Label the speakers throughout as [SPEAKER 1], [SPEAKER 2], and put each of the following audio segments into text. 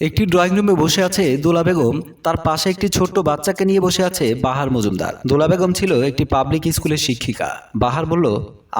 [SPEAKER 1] একটি ড্রয়িং রুমে বসে আছে দোলা বেগম। তার পাশে একটি ছোট্ট বাচ্চাকে নিয়ে বসে আছে বাহার মজুমদার। দোলা বেগম ছিল একটি পাবলিক স্কুলের শিক্ষিকা। বাহার বলল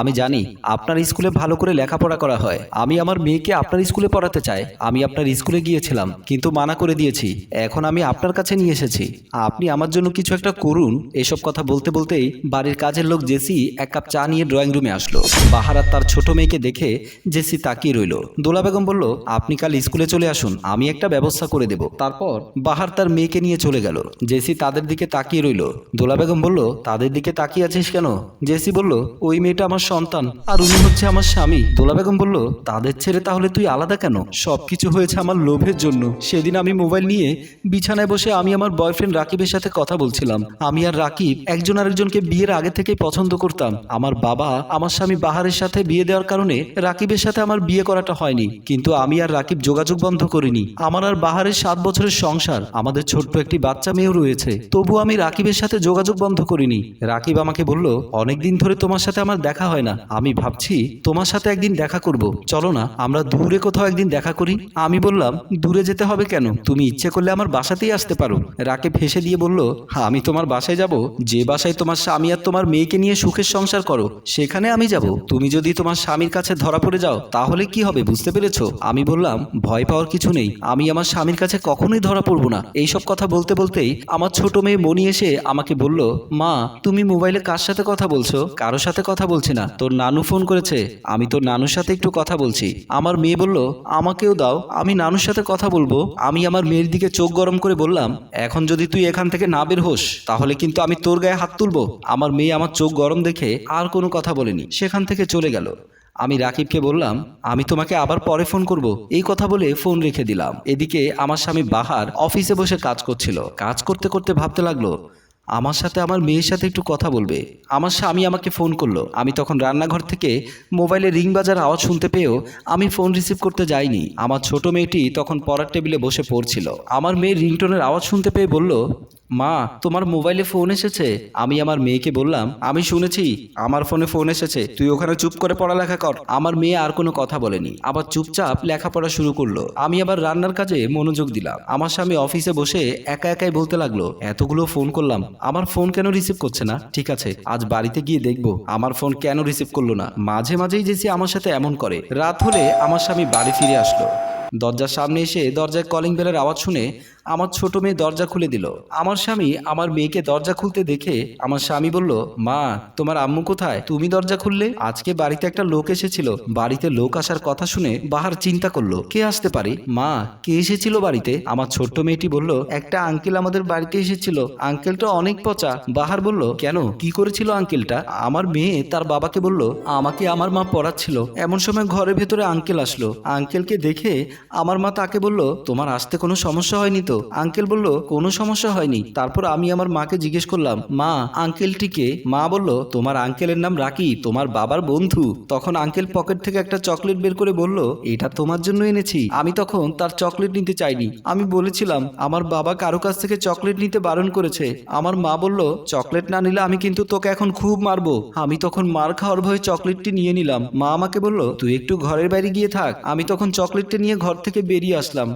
[SPEAKER 1] আমি জানি আপনার স্কুলে ভালো করে লেখাপড়া করা হয়। আমি আমার মেয়েকে আপনার স্কুলে পড়াতে চাই। আমি আপনার স্কুলে গিয়েছিলাম, কিন্তু মানা করে দিয়েছি। এখন আমি আপনার কাছে নিয়ে এসেছি। আপনি আমার জন্য কিছু একটা করুন। এসব কথা বলতে বলতেই বাড়ির কাজের লোক জেসি এক কাপ চা নিয়ে ড্রয়িং রুমে আসলো। বাহার তার ছোট মেয়েকে দেখে জেসি তাকিয়ে রইল। দোলা বেগম বলল, আপনি কাল স্কুলে চলে আসুন, আমি একটা ব্যবস্থা করে দেব। তারপর বাহার তার মেয়েকে নিয়ে চলে গেল। জেসি তাদের দিকে তাকিয়ে রইল। দোলা বেগম বলল, তাদের দিকে তাকিয়ে আছিস কেন? জেসি বলল, ওই মেয়েটা আমার সন্তান, আর উনি হচ্ছে আমার স্বামী। দোলা বেগম বলল, তাদের ছেড়ে তাহলে তুই আলাদা কেন? সবকিছু হয়েছে আমার লোভের জন্য। সেদিন আমি মোবাইল নিয়ে বিছানায় বসে আমি আমার বয়ফ্রেন্ড রাকিবের সাথে কথা বলছিলাম। আমি আর রাকিব একজন আরেকজনকে বিয়ের আগে থেকেই পছন্দ করতাম। আমার বাবা আমার স্বামী বাহারের সাথে বিয়ে দেওয়ার কারণে রাকিবের সাথে আমার বিয়ে করাটা হয়নি। কিন্তু আমি আর রাকিব যোগাযোগ বন্ধ করিনি। আমার আর বাহারের সাত বছরের সংসার, আমাদের ছোট্ট একটি বাচ্চা মেয়েও রয়েছে। তবু আমি রাকিবের সাথে যোগাযোগ বন্ধ করিনি। রাকিব আমাকে বলল, অনেকদিন ধরে তোমার সাথে আমার দেখা হয় না। আমি ভাবছি তোমার সাথে একদিন দেখা করব। চলো না, আমরা দূরে কোথাও একদিন দেখা করি। আমি বললাম, দূরে যেতে হবে কেন? তুমি ইচ্ছে করলে আমার বাসাতেই আসতে পারো। রাকে হেসে দিয়ে বলল, আমি তোমার বাসায় যাব। যে বাসায় তোমার স্বামী আর তোমার মেয়েকে নিয়ে সুখের সংসার করো, সেখানে আমি যাব। তুমি যদি তোমার স্বামীর কাছে ধরা পড়ে যাও, তাহলে কি হবে বুঝতে পেরেছ? আমি বললাম, ভয় পাওয়ার কিছু নেই। আমি আমার স্বামীর কাছে কখনোই ধরা পড়ব না। এইসব কথা বলতে বলতেই আমার ছোট মেয়ে মনি এসে আমাকে বলল, মা, তুমি মোবাইলে কার সাথে কথা বলছো? কারোর সাথে কথা বলছি না। তোর নানু ফোন করেছে। আমি তোর নানুর সাথে একটু কথা বলছি। আমার মেয়ে বলল, আমাকেও দাও। আমি নানুর সাথে কথা বলব। আমি আমার মেয়ের দিকে চোখ গরম করে বললাম, এখন যদি তুই এখান থেকে না বের হোস, তাহলে কিন্তু আমি তোর গায়ে হাত তুলবো। আমার মেয়ে আমার চোখ গরম দেখে আর কোনো কথা বলেনি। সেখান থেকে চলে গেল। আমি রাকিবকে বললাম, আমি তোমাকে আবার পরে ফোন করব। এই কথা বলে ফোন রেখে দিলাম। এদিকে আমার স্বামী বাহার অফিসে বসে কাজ করছিল। কাজ করতে করতে ভাবতে লাগল আমার সাথে আমার মেয়ের সাথে একটু কথা বলবে। আমার স্বামী আমাকে ফোন করল। আমি তখন রান্নাঘর থেকে মোবাইলে রিং বাজার আওয়াজ শুনতে পেয়েও আমি ফোন রিসিভ করতে যাইনি। আমার ছোট মেয়েটি তখন পড়ার টেবিলে বসে পড়ছিল। আমার মেয়ের রিংটোনের আওয়াজ শুনতে পেয়ে বলল মা, তোমার মোবাইলে ফোন এসেছে। আমি আমার মেয়েকে বললাম, আমি শুনেছি, আমার ফোনে ফোন এসেছে। তুই ওখানে চুপ করে পড়ালেখা কর। আমার মেয়ে আর কোনো কথা বলেনি। আবার চুপচাপ লেখাপড়া শুরু করল। আমি আবার রান্নার কাজে মনোযোগ দিলাম। আমার স্বামী অফিসে বসে একা একাই বলতে লাগল, এতগুলো ফোন করলাম। আমার ফোন কেন রিসিভ করছে না? ঠিক আছে, আজ বাড়িতে গিয়ে দেখব। আমার ফোন কেন রিসিভ করল না? মাঝে মাঝেই জেসি আমার সাথে এমন করে। রাত হলে আমার স্বামী বাড়ি ফিরে আসলো। দরজার সামনে এসে দরজায় কলিং বেলের আওয়াজ শুনে আমার ছোট মেয়ে দরজা খুলে দিল। আমার স্বামী আমার মেয়েকে দরজা খুলতে দেখে আমার স্বামী বলল, মা, তোমার আম্মু কোথায়? তুমি দরজা খুললে? আজকে বাড়িতে একটা লোক এসেছিল। বাড়িতে লোক আসার কথা শুনে বাহার চিন্তা করল, কে আসতে পারে? মা, কে এসেছিল বাড়িতে? আমার ছোট্ট মেয়েটি বলল, একটা আঙ্কেল আমাদের বাড়িতে এসেছিল। আঙ্কেলটা অনেক পচা। বাহার বলল, কেন? কি করেছিল আঙ্কেলটা? আমার মেয়ে তার বাবাকে বলল, আমাকে আমার মা পড়াচ্ছিল। এমন সময় ঘরের ভেতরে আঙ্কেল আসলো। আঙ্কেলকে দেখে আমার মা তাকে বলল, তোমার আসতে কোনো সমস্যা হয়নি তো? আঙ্কেল বলল, কোনো সমস্যা হয়নি। তারপর আমি আমার মাকে জিজ্ঞেস করলাম, মা, আঙ্কেলটিকে? মা বলল, তোমার আঙ্কেলের নাম রাকি, তোমার বাবার বন্ধু। তখন আঙ্কেল পকেট থেকে একটা চকলেট বের করে বলল, এটা তোমার জন্য এনেছি। আমি তখন তার চকলেট নিতে চাইনি। আমি বলেছিলাম, আমার বাবা কারও কাছ থেকে চকলেট নিতে বারণ করেছে। আমার মা বলল, চকলেট না নিলে আমি কিন্তু তোকে এখন খুব মারবো। আমি তখন মার খাওয়ার ভয়ে চকলেটটি নিয়ে নিলাম। মা আমাকে বলল, তুই একটু ঘরের বাইরে গিয়ে থাক। আমি তখন চকলেটটি নিয়ে ঘর থেকে বেরিয়ে আসলাম।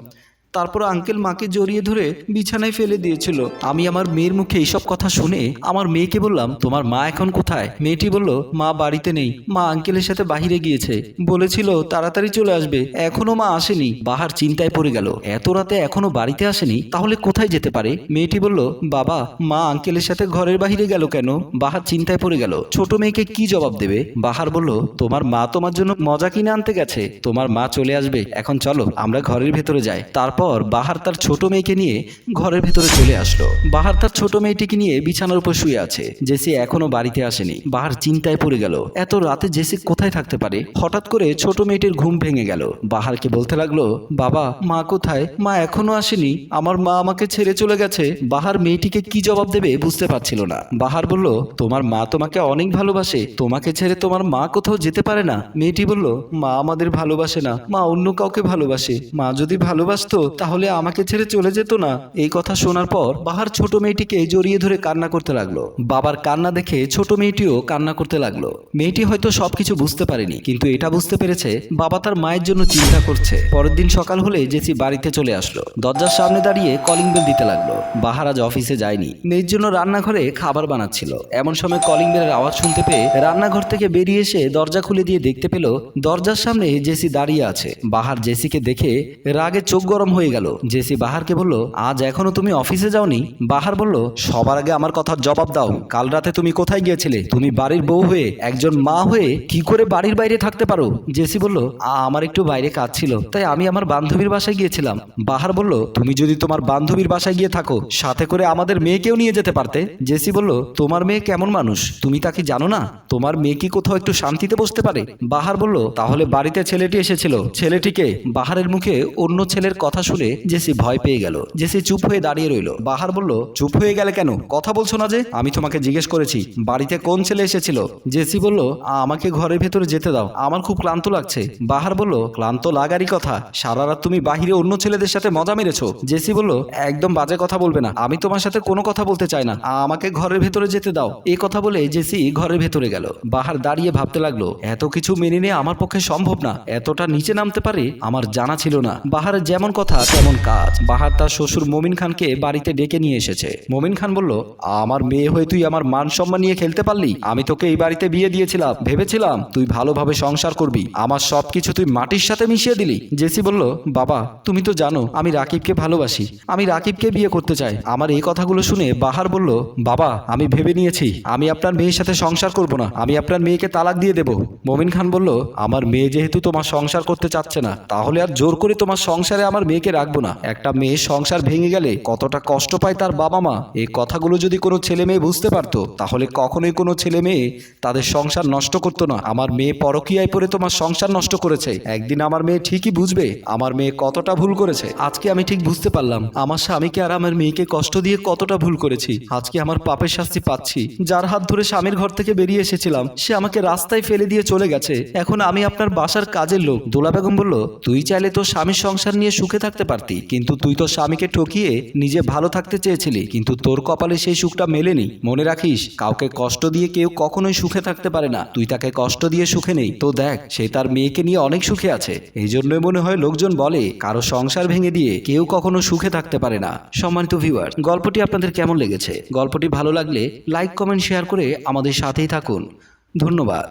[SPEAKER 1] তারপর আঙ্কেল মাকে জড়িয়ে ধরে বিছানায় ফেলে দিয়েছিল। আমি আমার মেয়ের মুখে এইসব কথা শুনে আমার মেয়েকে বললাম, তোমার মা এখন কোথায়? মেয়েটি বলল, মা বাড়িতে নেই। মা আঙ্কেলের সাথে বাহিরে গিয়েছে। বলেছিল, তাড়াতাড়ি চলে আসবে। এখনও মা আসেনি। বাহার চিন্তায় পড়ে গেল, এত রাতে এখনও বাড়িতে আসেনি, তাহলে কোথায় যেতে পারে? মেয়েটি বলল, বাবা, মা আঙ্কেলের সাথে ঘরের বাহিরে গেল কেন? বাহার চিন্তায় পড়ে গেল, ছোট মেয়েকে কি জবাব দেবে? বাহার বলল, তোমার মা তোমার জন্য মজা কিনে আনতে গেছে। তোমার মা চলে আসবে। এখন চলো, আমরা ঘরের ভেতরে যাই। তারপর বাহার তার ছোট মেয়েকে নিয়ে ঘরের ভেতরে চলে আসলো। বাহার তার ছোট মেয়েটিকে নিয়ে বিছানার উপর শুয়ে আছে জেসি এখনও বাড়িতে আসেনি। বাহার চিন্তায় পড়ে গেল, এত রাতে জেসি কোথায় থাকতে পারে? হঠাৎ করে ছোট মেয়েটির ঘুম ভেঙে গেল। বাহারকে বলতে লাগল, বাবা, মা কোথায়? মা এখনও আসেনি। আমার মা আমাকে ছেড়ে চলে গেছে। বাহার মেয়েটিকে কি জবাব দেবে বুঝতে পারছিল না। বাহার বলল, তোমার মা তোমাকে অনেক ভালোবাসে। তোমাকে ছেড়ে তোমার মা কোথাও যেতে পারে না। মেয়েটি বলল, মা আমাদের ভালোবাসে না। মা অন্য কাউকে ভালোবাসে। মা যদি ভালোবাসতো তাহলে আমাকে ছেড়ে চলে যেত না? এই কথা শোনার পর বাহার ছোট মেয়েটিকে জড়িয়ে ধরে কান্না করতে লাগল। বাবার কান্না দেখে ছোট মেয়েটিও কান্না করতে লাগল। মেয়েটি হয়তো সবকিছু বুঝতে পারেনি, কিন্তু এটা বুঝতে পেরেছে বাবা তার মায়ের জন্য চিন্তা করছে। পরের দিন সকাল হলে জেসি বাড়িতে চলে আসলো। দরজার সামনে দাঁড়িয়ে কলিং বেল দিতে লাগল। বাহার আজ অফিসে যায়নি। মেয়ের জন্য রান্নাঘরে খাবার বানাচ্ছিল। এমন সময় কলিং বেলের আওয়াজ শুনতে পেয়ে রান্নাঘর থেকে বেরিয়ে এসে দরজা খুলে দিয়ে দেখতে পেল, দরজার সামনে জেসি দাঁড়িয়ে আছে। বাহার জেসিকে দেখে রাগে চোখ গরম হয়ে গেল। জেসি বাহারকে বলল আজ এখনও তুমি অফিসে যাওনি? বাহার বলল সবার আগে আমার কথার জবাব দাও। কাল রাতে তুমি কোথায় গিয়েছিলে? তুমি বাড়ির বউ হয়ে একজন মা হয়ে কি করে বাড়ির বাইরে থাকতে পারো? জেসি বলল "আ, আমার একটু বাইরে কাজ ছিল তাই আমি আমার বান্ধবীর বাসায় গিয়েছিলাম। বাহার বলল তুমি যদি তোমার বান্ধবীর বাসায় গিয়ে থাকো সাথে করে আমাদের মেয়েকেও নিয়ে যেতে পারতে? জেসি বলল তোমার মেয়ে কেমন মানুষ? তুমি তাকে জানো না? তোমার মেয়ে কি কোথাও একটু শান্তিতে বসতে পারে? বাহার বলল তাহলে বাড়িতে ছেলেটি এসেছিল। ছেলেটিকে? বাহারের মুখে অন্য ছেলের কথা শুনে জেসি ভয় পেয়ে গেল। জেসি চুপ হয়ে দাঁড়িয়ে রইল। বাহার বলল, চুপ হয়ে গেলে কেন? কথা বলছো না যে? আমি তোমাকে জিজ্ঞেস করেছি, বাড়িতে কোন ছেলে এসেছিল? জেসি বলল, আমাকে ঘরের ভেতরে যেতে দাও, আমার খুব ক্লান্ত লাগছে। বাহার বলল, ক্লান্ত লাগারই কথা, সারা রাত তুমি বাহিরে অন্য ছেলেদের সাথে মজা মেরেছো। জেসি বলল, একদম বাজে কথা বলবে না, আমি তোমার সাথে কোনো কথা বলতে চাই না, আমাকে ঘরের ভেতরে যেতে দাও। এ কথা বলে জেসি ঘরের ভেতরে গেল। বাহার দাঁড়িয়ে ভাবতে লাগল, এত কিছু মেনে নিয়ে আমার পক্ষে সম্ভব না, এতটা নিচে নামতে পারে আমার জানা ছিল না। বাহারের যেমন কথা তেমন কাজ। বাহার তার শ্বশুর মমিন খানকে বাড়িতে ডেকে নিয়ে এসেছে। মমিন খান বলল, আমার মেয়ে হয়ে তুই আমার মান সম্মান নিয়ে খেলতে পারলি? আমি তোকে এই বাড়িতে বিয়ে দিয়েছিলাম। ভেবেছিলাম তুই ভালোভাবে সংসার করবি। আমার সবকিছু তুই মাটির সাথে মিশিয়ে দিলি। জেসি বলল, বাবা, তুমি তো জানো, আমি রাকিবকে ভালোবাসি। আমি রাকিবকে বিয়ে করতে চাই। আমার এই কথাগুলো শুনে বাহার বলল, বাবা, আমি ভেবে নিয়েছি। আমি আপনার মেয়ের সাথে সংসার করব না। আমি আপনার মেয়েকে তালাক দিয়ে দেব। মমিন খান বলল, আমার মেয়ে যেহেতু তোমার সংসার করতে চাচ্ছে না, তাহলে আর জোর করে তোমার সংসারে আমার মেয়েকে রাখব না। একটা মেয়ের সংসার ভেঙে গেলে কতটা কষ্ট পায় তার বাবা মা? এই কথাগুলো যদি কোনো ছেলে মেয়ে বুঝতে পারতো, তাহলে কখনোই কোনো ছেলে মেয়ে তাদের সংসার নষ্ট করতো না। আমার মেয়ে পরকীয়ায় পড়ে তোমার সংসার নষ্ট করেছে। একদিন আমার মেয়ে ঠিকই বুঝবে আমার মেয়ে কতটা ভুল করেছে। আজকে আমি ঠিক বুঝতে পারলাম। আমার স্বামীকে আর আমার মেয়েকে কষ্ট দিয়ে কতটা ভুল করেছি। আজকে আমার পাপের শাস্তি পাচ্ছি। যার হাত ধরে স্বামীর ঘর থেকে বেরিয়ে এসেছিলাম, সে আমাকে রাস্তায় ফেলে দিয়ে চলে গেছে। এখন আমি আপনার বাসার কাজের লোক। দোলা বেগম বলল, তুই চাইলে তোর স্বামীর সংসার নিয়ে সুখে থাকতে পারতি, কিন্তু তুই তোর স্বামীকে ঠকিয়ে নিজে ভালো থাকতে চেয়েছিলি, কিন্তু তোর কপালে সেই সুখটা মেলেনি। মনে রাখিস, কাউকে কষ্ট দিয়ে কেউ কখনোই সুখে থাকতে পারে না। তুই তাকে কষ্ট দিয়ে সুখে নেই। তো দেখ, সে তার মেয়েকে নিয়ে অনেক সুখে আছে। এই জন্যই মনে হয় লোকজন বলে, কারও সংসার ভেঙে দিয়ে কেউ কখনো সুখে থাকতে পারে না। সম্মানিত ভিউয়ার গল্পটি আপনাদের কেমন লেগেছে? গল্পটি ভালো লাগলে লাইক কমেন্ট শেয়ার করে আমাদের সাথেই থাকুন। ধন্যবাদ।